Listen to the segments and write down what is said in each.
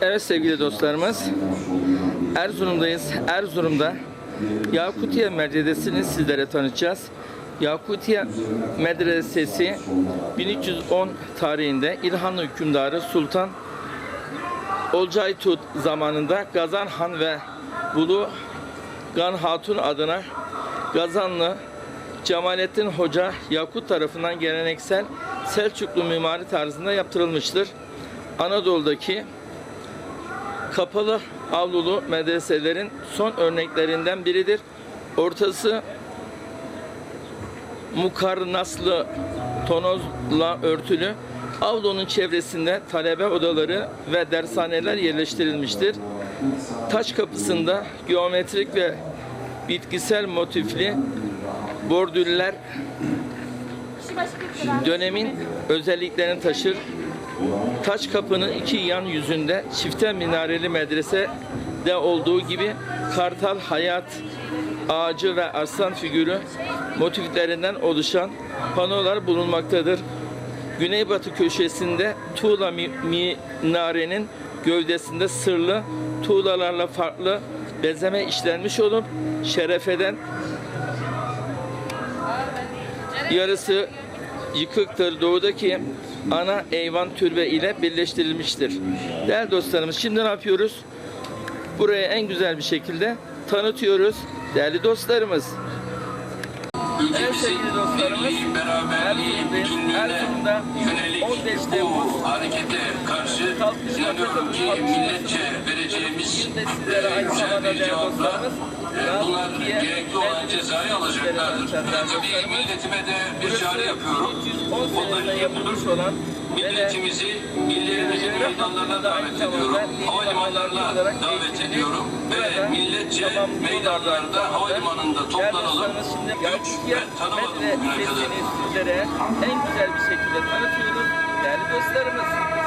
Evet sevgili dostlarımız, Erzurum'dayız. Erzurum'da Yakutiye Medresesi'ni sizlere tanıtacağız. Yakutiye Medresesi 1310 tarihinde İlhanlı hükümdarı Sultan Olcay Tut zamanında Gazan Han ve Bulu Gan Hatun adına Gazanlı Cemalettin Hoca Yakut tarafından geleneksel Selçuklu mimari tarzında yaptırılmıştır. Anadolu'daki kapalı avlulu medreselerin son örneklerinden biridir. Ortası mukarnaslı tonozla örtülü avlunun çevresinde talebe odaları ve dershaneler yerleştirilmiştir. Taç kapısında geometrik ve bitkisel motifli bordüller dönemin özelliklerini taşır. Taç kapının iki yan yüzünde çifte minareli medrese de olduğu gibi kartal, hayat, ağacı ve aslan figürü motiflerinden oluşan panolar bulunmaktadır. Güneybatı köşesinde tuğla mi- minarenin gövdesinde sırlı tuğlalarla farklı bezeme işlenmiş olup şerefeden yarısı yıkıktır. Doğudaki ana eyvan türbe ile birleştirilmiştir. Değerli dostlarımız şimdi ne yapıyoruz? Burayı en güzel bir şekilde tanıtıyoruz. Değerli dostlarımız. Evet sevgili dostlarımız. bütünlüğüne Erzurum'da yönelik 15 Temmuz harekete karşı inanıyorum ki milletçe vereceğimiz aynı güzel bir cevapla e, bunlar gerekli olan cezayı alacaklardır. Tabii milletime de bir çağrı yapıyorum. 1310 O da senesinde yapılmış olan Milletimizi illerimizin Devlet meydanlarına davet ediyorum. Havalimanlarına davet eğitimini ediyorum. Ve milletçe meydanlarda, havalimanında toplanalım. Yakutiye ben tanımadım bugüne kadar. Sizlere en güzel bir şekilde tanıtıyoruz. Değerli dostlarımız.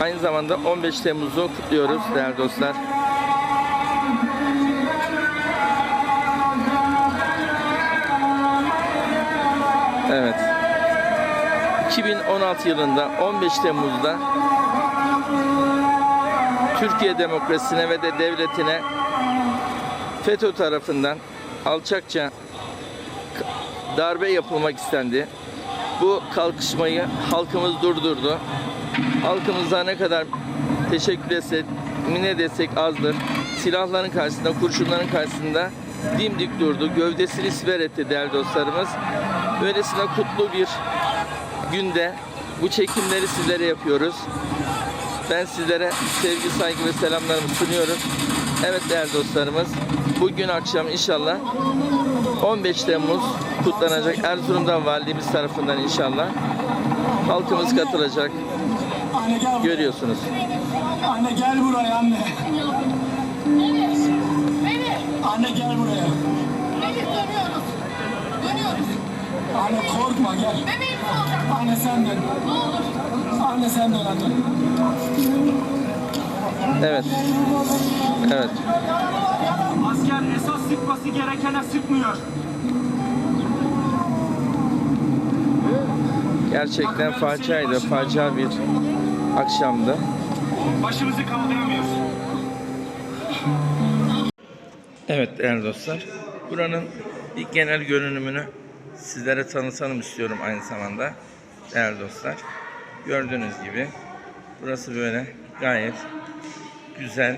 Aynı zamanda 15 Temmuz'u kutluyoruz değerli dostlar. Evet. 2016 yılında 15 Temmuz'da Türkiye demokrasisine ve de devletine FETÖ tarafından alçakça darbe yapılmak istendi. Bu kalkışmayı halkımız durdurdu. Halkımıza ne kadar teşekkür etsek, mine desek azdır. Silahların karşısında, kurşunların karşısında dimdik durdu. Gövdesini siper etti değerli dostlarımız. Böylesine kutlu bir günde bu çekimleri sizlere yapıyoruz. Ben sizlere sevgi, saygı ve selamlarımı sunuyorum. Evet değerli dostlarımız, bugün akşam inşallah 15 Temmuz kutlanacak Erzurum'dan valimiz tarafından inşallah halkımız katılacak. Anne gel buraya. Görüyorsunuz. Anne gel buraya anne. Anne gel buraya. Dönüyoruz. Dönüyoruz. Anne korkma gel. Bebeğimiz olacak. Anne sen dön. Ne olur. Anne sen dön anne. Evet. Evet. Asker esas sıkması gerekene sıkmıyor. Gerçekten faciaydı. Facia bir akşamdı. Başımızı kaldıramıyoruz. Evet değerli dostlar. Buranın ilk genel görünümünü sizlere tanıtalım istiyorum aynı zamanda. Değerli dostlar. Gördüğünüz gibi burası böyle gayet güzel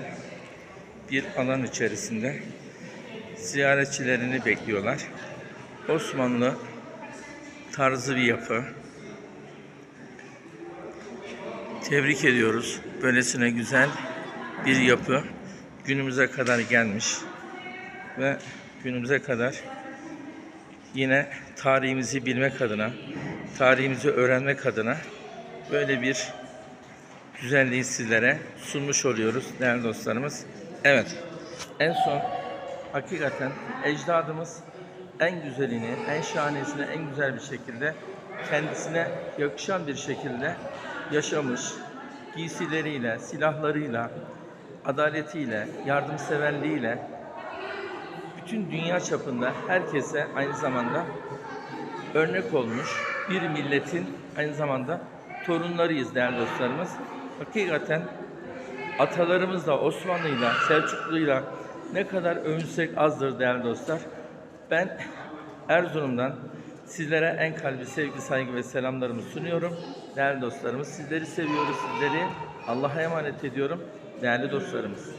bir alan içerisinde ziyaretçilerini bekliyorlar. Osmanlı tarzı bir yapı. Tebrik ediyoruz. Böylesine güzel bir yapı günümüze kadar gelmiş ve günümüze kadar yine tarihimizi bilmek adına, tarihimizi öğrenmek adına böyle bir güzelliği sizlere sunmuş oluyoruz değerli dostlarımız. Evet, en son hakikaten ecdadımız en güzelini, en şahanesini en güzel bir şekilde kendisine yakışan bir şekilde yaşamış. Giysileriyle, silahlarıyla, adaletiyle, yardımseverliğiyle bütün dünya çapında herkese aynı zamanda örnek olmuş bir milletin aynı zamanda torunlarıyız değerli dostlarımız. Hakikaten atalarımızla, Osmanlı'yla, Selçuklu'yla ne kadar övünsek azdır değerli dostlar. Ben Erzurum'dan sizlere en kalbi sevgi, saygı ve selamlarımı sunuyorum. Değerli dostlarımız sizleri seviyoruz, sizleri Allah'a emanet ediyorum. Değerli dostlarımız.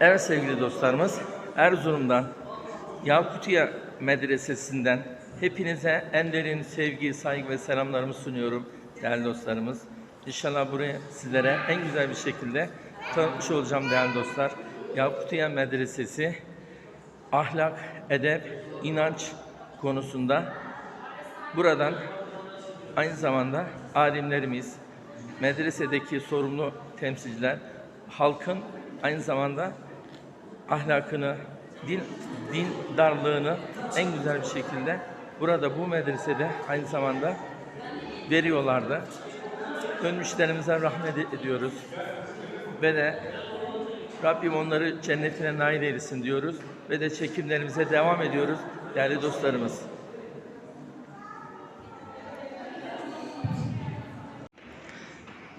Evet sevgili dostlarımız, Erzurum'dan, Yakutiye Medresesi'nden hepinize en derin sevgi, saygı ve selamlarımı sunuyorum değerli dostlarımız. İnşallah buraya sizlere en güzel bir şekilde tanıtmış olacağım değerli dostlar. Yakutiye Medresesi ahlak, edep, inanç konusunda buradan aynı zamanda alimlerimiz, medresedeki sorumlu temsilciler, halkın aynı zamanda ahlakını, din, din darlığını en güzel bir şekilde burada bu medresede aynı zamanda veriyorlardı. Ölmüşlerimize rahmet ediyoruz. Ve de Rabbim onları cennetine nail eylesin diyoruz. Ve de çekimlerimize devam ediyoruz değerli dostlarımız.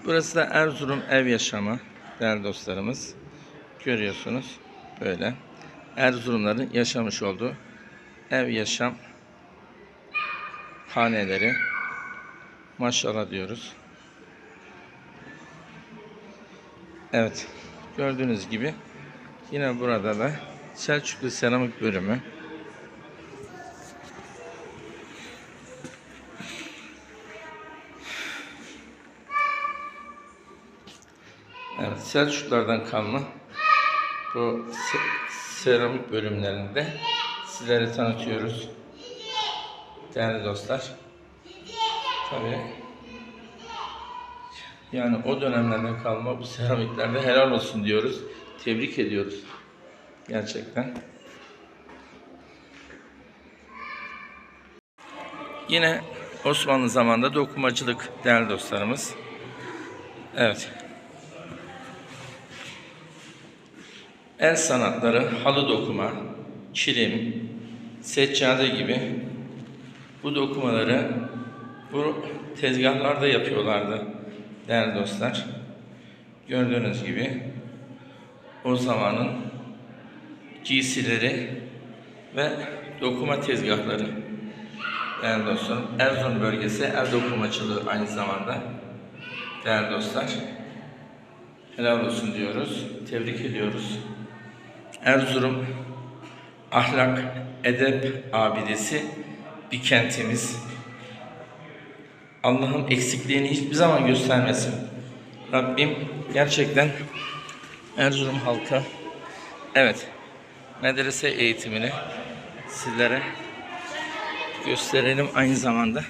Burası da Erzurum ev yaşamı değerli dostlarımız. Görüyorsunuz böyle. Erzurumların yaşamış olduğu ev yaşam haneleri. Maşallah diyoruz. Evet. Gördüğünüz gibi yine burada da Selçuklu seramik bölümü. Evet, Selçuklardan kalma bu se- seramik bölümlerinde sizlere tanıtıyoruz. Değerli dostlar. Tabii yani o dönemlerden kalma bu seramiklerde helal olsun diyoruz. Tebrik ediyoruz. Gerçekten. Yine Osmanlı zamanında dokumacılık değerli dostlarımız. Evet. El sanatları, halı dokuma, çilim, seccade gibi bu dokumaları bu tezgahlarda yapıyorlardı değerli dostlar. Gördüğünüz gibi o zamanın giysileri ve dokuma tezgahları değerli dostlarım. Erzurum bölgesi el dokumacılığı aynı zamanda değerli dostlar. Helal olsun diyoruz. Tebrik ediyoruz. Erzurum ahlak, edep abidesi bir kentimiz. Allah'ın eksikliğini hiçbir zaman göstermesin. Rabbim gerçekten Erzurum halka evet medrese eğitimini sizlere gösterelim aynı zamanda.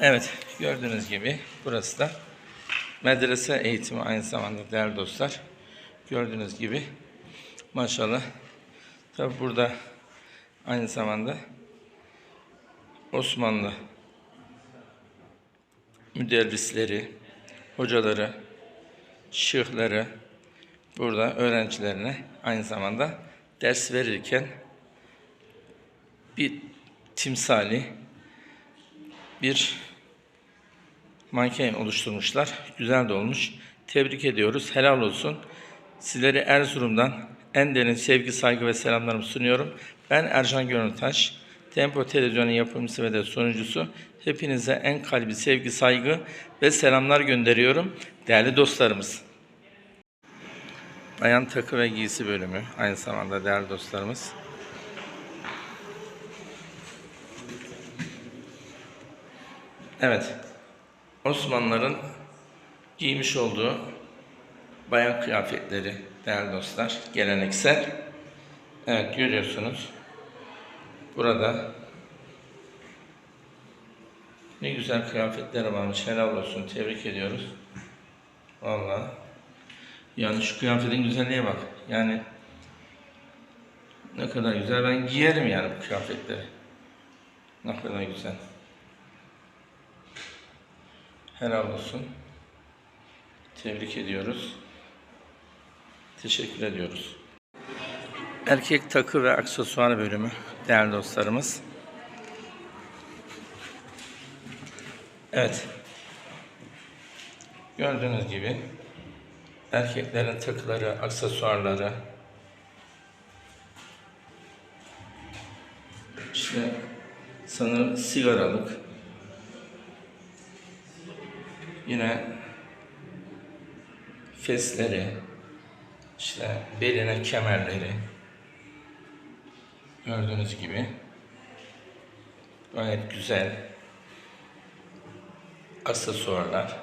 Evet gördüğünüz gibi burası da medrese eğitimi aynı zamanda değerli dostlar. Gördüğünüz gibi maşallah tabi burada aynı zamanda Osmanlı müderrisleri, hocaları, şeyhleri burada öğrencilerine aynı zamanda ders verirken bir timsali bir manken oluşturmuşlar. Güzel de olmuş. Tebrik ediyoruz. Helal olsun. Sizleri Erzurum'dan en derin sevgi, saygı ve selamlarımı sunuyorum. Ben Ercan Gönültaş. Tempo Televizyonu yapımcısı ve de sunucusu. Hepinize en kalbi sevgi, saygı ve selamlar gönderiyorum. Değerli dostlarımız. Bayan takı ve giysi bölümü. Aynı zamanda değerli dostlarımız. Evet. Osmanlıların giymiş olduğu bayan kıyafetleri değerli dostlar. Geleneksel. Evet görüyorsunuz. Burada ne güzel kıyafetler varmış. Helal olsun. Tebrik ediyoruz. Vallahi. Yani şu kıyafetin güzelliğe bak. Yani ne kadar güzel. Ben giyerim yani bu kıyafetleri. Ne kadar güzel. Helal olsun. Tebrik ediyoruz. Teşekkür ediyoruz. Erkek takı ve aksesuar bölümü değerli dostlarımız. Evet. Gördüğünüz gibi erkeklerin takıları, aksesuarları işte sanırım sigaralık yine fesleri işte beline kemerleri gördüğünüz gibi gayet güzel aksesuarlar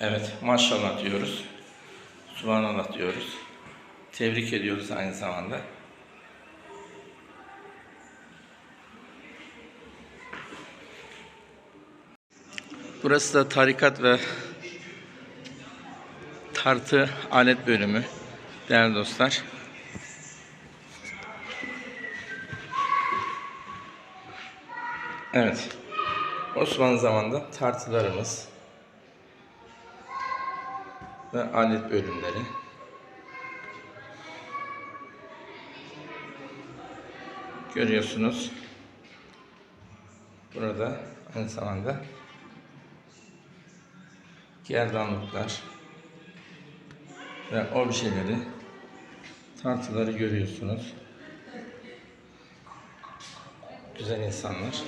Evet maşallah diyoruz. Subhanallah diyoruz. Tebrik ediyoruz aynı zamanda. Burası da tarikat ve tartı alet bölümü değerli dostlar. Evet. Osmanlı zamanında tartılarımız ve alet bölümleri. Görüyorsunuz. Burada aynı zamanda gerdanlıklar ve objeleri, tartıları görüyorsunuz. Güzel insanlar.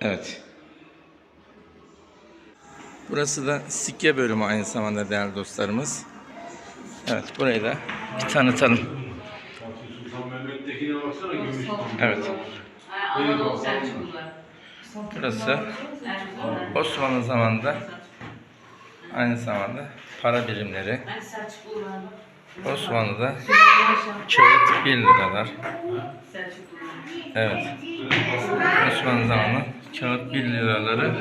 Evet. Burası da sikke bölümü aynı zamanda değerli dostlarımız. Evet burayı da bir tanıtalım. Evet. Burası. Osmanlı zamanında aynı zamanda para birimleri. Osmanlı'da kağıt 1 liralar. Evet. Osmanlı zamanı kağıt 1 liraları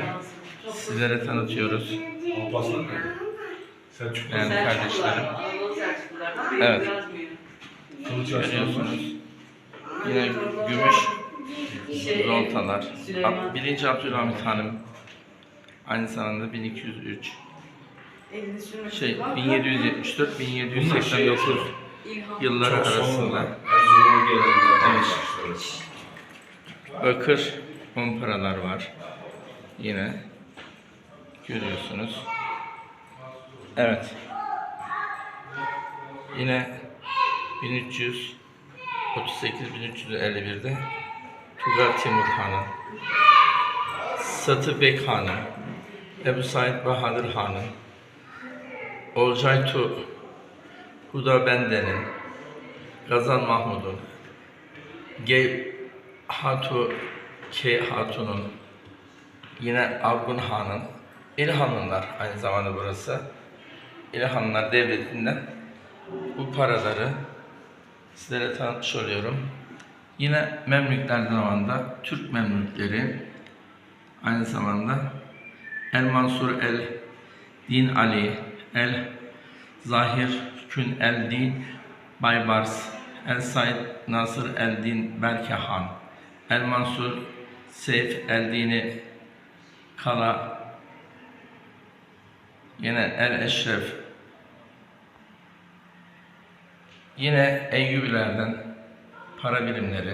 sizlere tanıtıyoruz. Yani kardeşlerim. Evet. Görüyorsunuz. Yine gümüş Şey, Zontalar. Süleyman. 1. Abdülhamit Hanım. Aynı zamanda 1203. Elini sürmek. Şey 1774 1789 İlham. yılları arasında. Evet. bakır paralar var. Yine görüyorsunuz. Evet. Yine 1338 1351'de Tugar Timur Hanı, Satı Bek Hanı, Ebu Said Bahadır Hanı, Olcay Tu Huda Bende'nin, Gazan Mahmud'un, Gey Hatu K Hatun'un, yine Avgun Han'ın, İlhanlılar aynı zamanda burası. İlhanlılar devletinden bu paraları sizlere tanıtmış oluyorum. Yine Memlükler zamanında Türk Memlükleri aynı zamanda El Mansur El Din Ali El Zahir Kün El Din Baybars El Said Nasır El Din Berke Han El Mansur Seyf El Dini Kala Yine El Eşref. Yine Eyyubilerden para birimleri,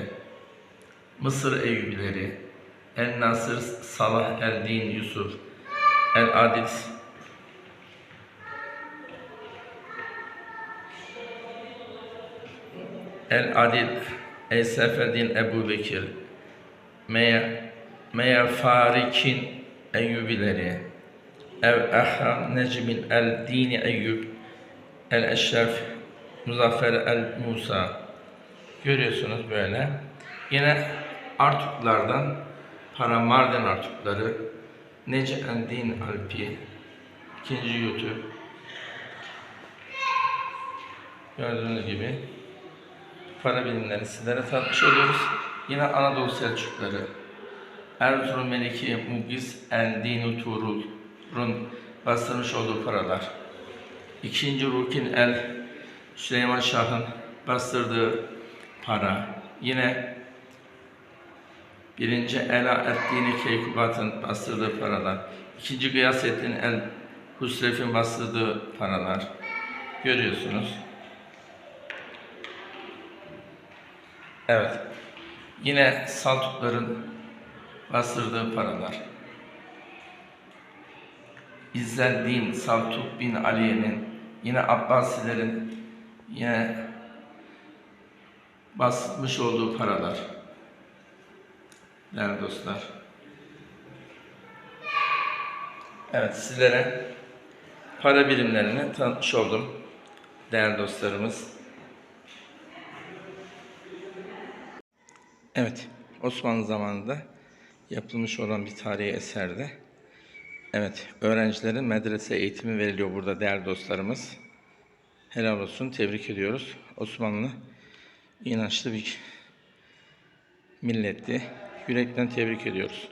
Mısır Eyyubileri, El Nasır Salah El Din Yusuf, El Adil El Adil El Seferdin Ebu Bekir, Meya, Meya Farik'in Eyyubileri, Ev Ahram Necmin El Dini Eyyub, El Eşref Muzaffer El Musa. Görüyorsunuz böyle. Yine Artuklardan para Mardin Artukları, Necendin Alpi, ikinci YouTube. Gördüğünüz gibi para bilimlerini sizlere tanıtmış oluyoruz. Yine Anadolu Selçukları, Erzurum Meliki Mugiz El Dinu Tuğrul'un bastırmış olduğu paralar. İkinci Rukin El Süleyman Şah'ın bastırdığı para. Yine birinci Ela Eddini Keykubat'ın bastırdığı paralar. İkinci Gıyasettin El Husref'in bastırdığı paralar. Görüyorsunuz. Evet. Yine Saltukların bastırdığı paralar. İzzeddin Saltuk bin Aliye'nin yine Abbasilerin yine basmış olduğu paralar. Değerli dostlar. Evet sizlere para birimlerini tanıtmış oldum. Değerli dostlarımız. Evet, Osmanlı zamanında yapılmış olan bir tarihi eserde. Evet, öğrencilerin medrese eğitimi veriliyor burada değerli dostlarımız. Helal olsun, tebrik ediyoruz. Osmanlı inançlı bir milletti. Yürekten tebrik ediyoruz.